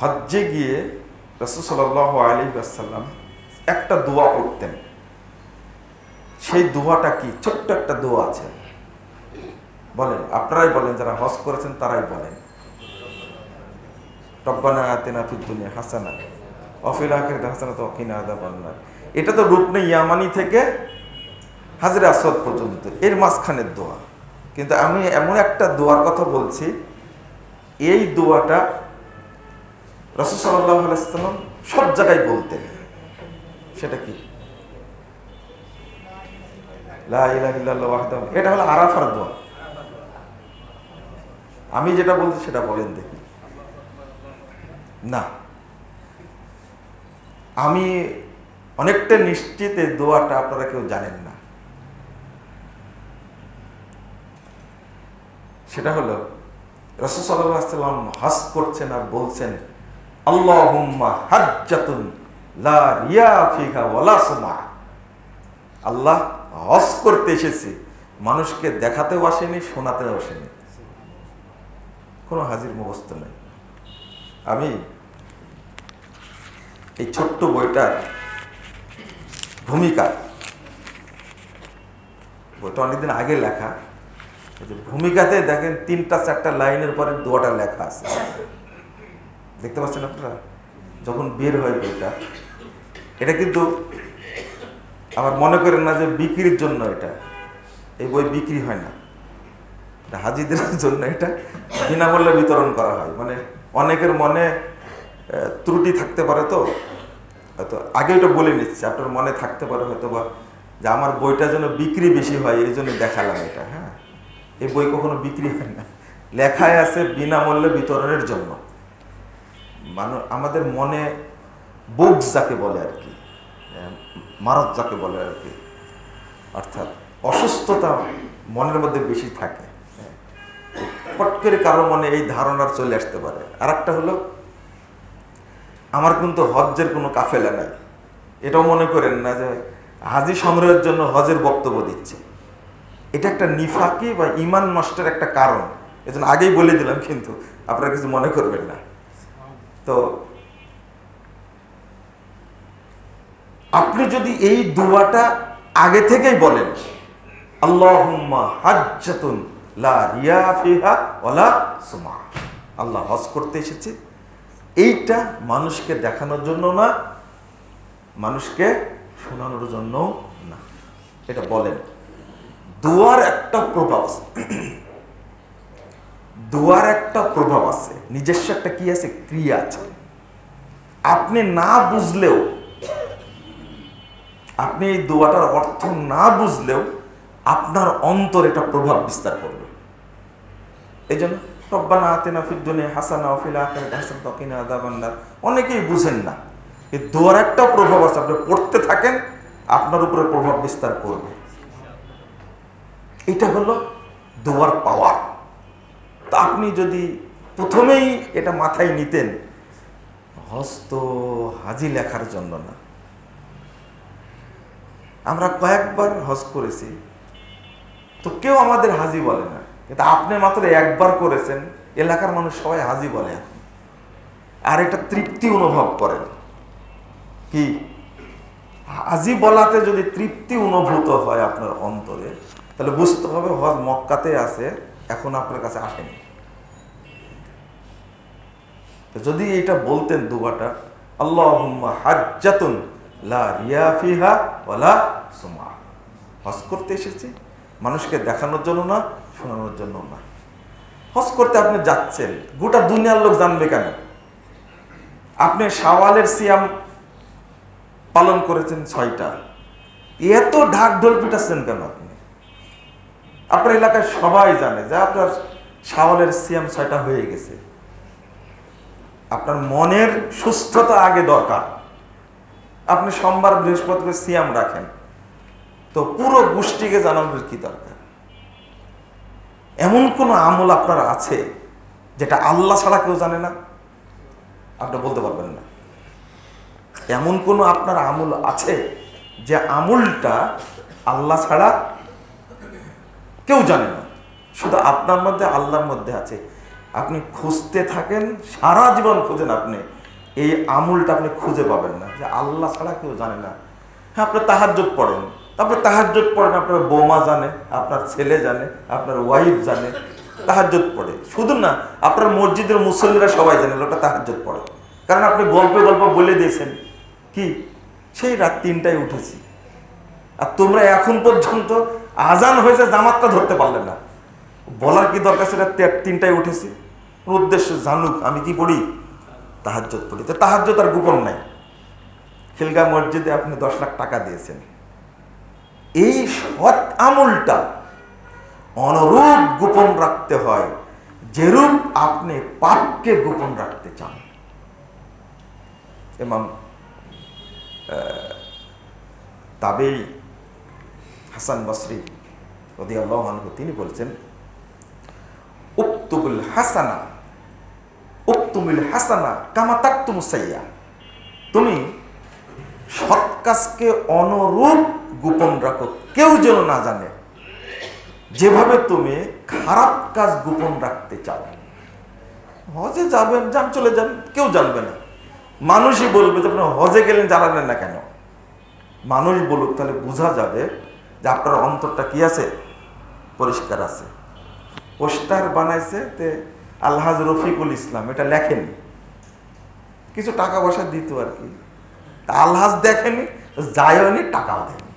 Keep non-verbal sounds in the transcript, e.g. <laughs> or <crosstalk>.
হজ্জে গিয়ে রসুল সাল্লাহ আলী একটা দোয়া পড়তেন। সেই দোয়াটা কি? ছোট্ট একটা দোয়া আছে। বলেন, আপনারাই বলেন, যারা হজ করেছেন তারাই বলেন। রব্বানা আতেনা হাসানা অফিল হাসানা তো অকিনা আযাবান্নার এটা তো রুকনে ইয়ামানি থেকে হাজরে আসওয়াদ পর্যন্ত। এর মাঝখানের দোয়া। কিন্তু আমি এমন একটা দোয়ার কথা বলছি, এই দোয়াটা রসুল সাল্লাহ আলাইসাল্লাম সব জায়গায় বলতেন। সেটা কি? এটা হলো আরাফার দোয়া। আমি যেটা বলছি সেটা বলেন দেখি। না। আমি অনেকটা নিশ্চিত এই দোয়াটা আপনারা কেউ জানেন না। সেটা হলো, রসুল সাল্লাম হাস করছেন আর বলছেন আল্লাহ হজ করতে এসেছে, মানুষকে দেখাতেও আসেনি, শোনাতেও আসেনি। কোনো হাজির মুখস্থ নেই। আমি এই ছোট্ট বইটার ভূমিকা, বইটা অনেকদিন আগে লেখা ভূমিকাতে দেখেন তিনটা, চারটা লাইনের পরে দোয়াটা লেখা আছে। দেখতে পাচ্ছেন আপনারা? যখন বের হয় বইটা, এটা কিন্তু আবার মনে করেন না যে বিক্রির জন্য এটা। এই বই বিক্রি হয় না। হাজিদের <laughs> জন্য এটা বিনামূল্যে বিতরণ করা হয়। মানে অনেকের মনে ত্রুটি থাকতে পারে তো। হয়তো আগে এটা বলে নিচ্ছি, আপনার মনে থাকতে পারে হয়তো বা যে আমার বইটা যেন বিক্রি বেশি হয়, এই জন্য দেখালাম এটা হ্যাঁ। এই বই কখনো বিক্রি হয় না। লেখায় আছে বিনামূল্যে বিতরণের জন্য। মানুষ, আমাদের মনে বুকস যাকে বলে আর কি মারত যাকে বলে আর কি, অর্থাৎ অসুস্থতা মনের মধ্যে বেশি থাকে। হ্যাঁ। পট করে কারও মনে এই ধারণার চলে আসতে পারে। আর একটা হলো, আমার কিন্তু হজ্জের কোনো কাফেলা নাই। এটাও মনে করেন না যে হাজি সংগ্রহের জন্য হজের বক্তব্য দিচ্ছে। এটা একটা নিফাকি বা ইমান নষ্টের একটা কারণ। এজন্য আগেই বলে দিলাম কিন্তু আপনারা কিছু মনে করবেন না। তো আপনি যদি এই দুয়াটা আগে থেকেই বলেন লা সুমা। আল্লাহ হজ করতে এসেছে। এইটা মানুষকে দেখানোর জন্য না, মানুষকে শোনানোর জন্য না। এটা বলেন। দুয়ার একটা প্রভাব দুয়ার একটা প্রভাব আছে, নিজস্ব একটা কি আছে? ক্রিয়া আছে। আপনি না বুঝলেও, আপনি এই দোয়াটার অর্থ না বুঝলেও আপনার অন্তর এটা প্রভাব বিস্তার করবে। এই জন্য রব্বানা আতেনা ফিদ দুনিয়া হাসানা আখিরাতি হাসানা তাকিনা আযাবান্নার অনেকেই বুঝেন না এই দোয়ার একটা প্রভাব আছে, আপনি পড়তে থাকেন, আপনার উপরে প্রভাব বিস্তার করবে। এটা হলো দোয়ার পাওয়ার। তা আপনি যদি প্রথমেই এটা মাথায় নিতেন, হস্ত হাজি লেখার জন্য না। আমরা কয়েকবার হজ করেছি, তো কেউ আমাদের হাজি বলে না। কিন্তু আপনি মাত্র একবার করেছেন, এলাকার মানুষ সবাই হাজি বলে আর এটা তৃপ্তি অনুভব করেন। কি? হাজি বলাতে যদি তৃপ্তি অনুভূত হয় আপনার অন্তরে, তাহলে বুঝতে হবে হজ মক্কাতে আছে। এখন আপনার কাছে আসেনি। যদি এটা বলতেন দুবাটা আল্লাহ হাজ্জাতুন লা রিয়া হজ করতে এসেছি, মানুষকে দেখানোর জন্য না, শোনানোর জন্য না। হজ করতে আপনি যাচ্ছেন, গোটা দুনিয়ার লোক জানবে কেন? আপনি শাওয়ালের সিয়াম পালন করেছেন ছয়টা। এত ঢাক ঢোল পিটাচ্ছেন কেন আপনি? আপনার এলাকায় সবাই জানে যে আপনার সাওয়ালের সিয়াম ছয়টা হয়ে গেছে। আপনার মনের সুস্থতা আগে দরকার। আপনি সোমবার বৃহস্পতিবার সিয়াম রাখেন। তো পুরো গোষ্ঠীকে জানানোর কি দরকার। এমন কোন আমল আপনার আছে যেটা আল্লাহ ছাড়া কেউ জানে না? আপনি বলতে পারবেন না। এমন কোন আপনার আমল আছে যে আমলটা আল্লাহ ছাড়া কেউ জানে না। শুধু আপনার মধ্যে, আল্লাহর মধ্যে আছে। আপনি খুঁজতে থাকেন, সারা জীবন খুঁজেন আপনি। এই আমুলটা আপনি খুঁজে পাবেন না। যে আল্লাহ ছাড়া কেউ জানে না। হ্যাঁ আপনি তাহাজ্জত পড়েন। তারপরে তাহাজ্জত পড়েন, আপনার বৌমা জানে, আপনার ছেলে জানে, আপনার ওয়াইফ জানে তাহাজ্জত পড়ে। শুধু না, আপনার মসজিদের মুসল্লিরা সবাই জানে ওটা তাহাজ্জত পড়ে। কারণ আপনি গল্পে গল্প বলে দিয়েছেন। কি? সেই রাত তিনটায় উঠেছি। আর তোমরা এখন পর্যন্ত আজান হয়েছে, জামাতটা ধরতে পারলেন না। বলার কি দরকার সেটা তিনটায় উঠেছি। উদ্দেশ্য জানুক, আমি কি পড়ি? তাহাজ্জত পড়ি। তো তাহাজ্জত আর গোপন নাই। খিলগা মসজিদে আপনি দশ লাখ টাকা দিয়েছেন। এই সৎ আমলটা অনুরূপ গোপন রাখতে হয়, যেরূপ আপনি পাপকে গোপন রাখতে চান। এমাম তাবেই হাসান বসরি রদি তিনি বলছেন, উক্তুবুল হাসানা, উক্তুমুল হাসানা কামা তাক্তুমুসাইয়া তুমি সৎ কাজকে অনুরূপ গোপন রাখো, কেউ যেন না জানে। যেভাবে তুমি খারাপ কাজ গোপন রাখতে চাও। হজে যাবেন, যান, চলে যান, কেউ জানবে না। মানুষই বলবে যে আপনি হজে গেলেন জানালেন না কেন? মানুষ বলুক, তাহলে বোঝা যাবে যে আপনার অন্তরটা কি আছে? পরিষ্কার আছে। পোস্টার বানাইছে তে আলহাজ রফিকুল ইসলাম, এটা লেখেনি। কিছু টাকা পয়সা দিত আর কি। আলহাজ দেখেনি যায়নি টাকাও দেয়নি।